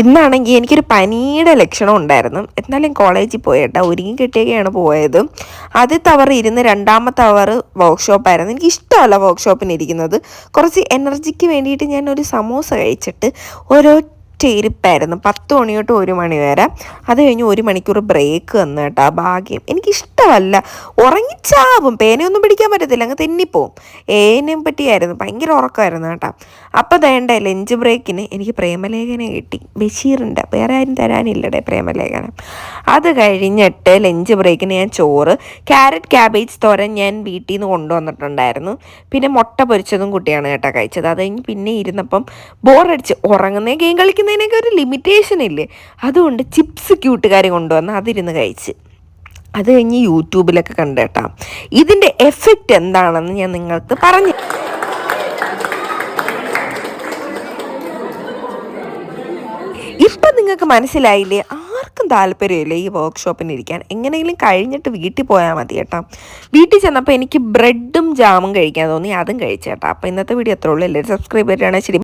ഇന്നാണെങ്കിൽ എനിക്കൊരു പനിയുടെ ലക്ഷണം ഉണ്ടായിരുന്നു. എന്നാലും കോളേജിൽ പോയേട്ടാ ഒരുങ്ങി കിട്ടിയൊക്കെയാണ് പോയത്. ആദ്യത്തെ അവർ ഇരുന്ന് രണ്ടാമത്തെ അവർ വർക്ക്ഷോപ്പായിരുന്നു എനിക്ക് ഇഷ്ടമല്ല വർക്ക്ഷോപ്പിന് ഇരിക്കുന്നത്. കുറച്ച് എനർജിക്ക് വേണ്ടിയിട്ട് ഞാൻ ഒരു സമോസ കഴിച്ചിട്ട് ഓരോ ഇരിപ്പായിരുന്നു. പത്ത് മണി തൊട്ട് ഒരു മണി വരെ. അത് കഴിഞ്ഞ് ഒരു മണിക്കൂർ ബ്രേക്ക് വന്നു കേട്ടോ ഭാഗ്യം. എനിക്കിഷ്ടമല്ല. ഉറങ്ങിച്ചാവും. പേനയൊന്നും പിടിക്കാൻ പറ്റത്തില്ല. അങ്ങ് തെന്നിപ്പോവും. ഏനേം പറ്റിയായിരുന്നു. ഭയങ്കര ഉറക്കമായിരുന്നു കേട്ടോ. അപ്പം വേണ്ട ലഞ്ച് ബ്രേക്കിന് എനിക്ക് പ്രേമലേഖനം കിട്ടി. ബഷീറിന്റെ. വേറെ ആരും തരാനില്ലടേ പ്രേമലേഖനം. അത് കഴിഞ്ഞിട്ട് ലഞ്ച് ബ്രേക്കിന് ഞാൻ ചോറ് ക്യാരറ്റ് ക്യാബേജ് തോരൻ ഞാൻ വീട്ടിൽ നിന്ന് കൊണ്ടുവന്നിട്ടുണ്ടായിരുന്നു. പിന്നെ മുട്ട പൊരിച്ചതും കുട്ടിയാണ് കേട്ടോ കഴിച്ചത്. അത് കഴിഞ്ഞ് പിന്നെ ഇരുന്നപ്പം ബോറടിച്ച് ഉറങ്ങുന്ന ഗെയിം കളിക്കുന്നതിനൊക്കെ ഒരു ലിമിറ്റേഷൻ ഇല്ലേ? അതുകൊണ്ട് ചിപ്സ് ക്യൂട്ടുകാർ കൊണ്ടുവന്ന് അതിരുന്ന് കഴിച്ച്. അത് കഴിഞ്ഞ് യൂട്യൂബിലൊക്കെ കണ്ടേട്ടാം. ഇതിന്റെ എഫക്റ്റ് എന്താണെന്ന് ഞാൻ നിങ്ങൾക്ക് പറഞ്ഞു ഇപ്പം നിങ്ങൾക്ക് മനസ്സിലായില്ലേ? ആർക്കും താല്പര്യമില്ല ഈ വർക്ക്ഷോപ്പിന് ഇരിക്കാൻ. എങ്ങനെയെങ്കിലും കഴിഞ്ഞിട്ട് വീട്ടിൽ പോയാൽ മതി കേട്ടോ. വീട്ടിൽ ചെന്നപ്പോൾ എനിക്ക് ബ്രെഡും ജാമും കഴിക്കാൻ തോന്നി. അതും കഴിച്ചേട്ടാ. അപ്പോൾ ഇന്നത്തെ വീഡിയോ അത്രേ ഉള്ളൂ. എല്ലാവരും സബ്സ്ക്രൈബ് ചെയ്തിട്ടാണ് ശരി.